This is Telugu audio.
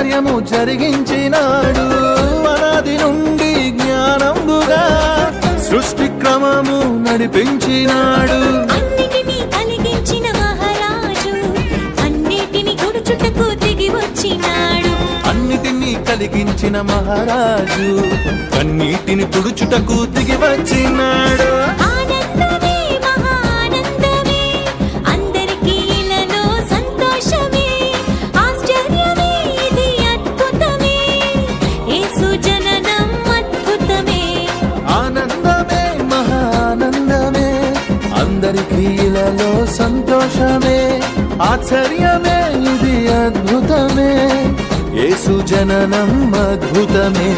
కార్యము జరిగించినాడు. అనాది నుండి జ్ఞానంబుగా సృష్టి క్రమము నడిపించినాడు. అన్నిటినీ కలిగించిన మహారాజు అన్నిటిని తుడుచుటకు దిగి వచ్చినాడు. అందరి క్రియలలో సంతోషమే ఆశ్చర్యమే ఇది అద్భుతమే. యేసు జననం అద్భుతమే.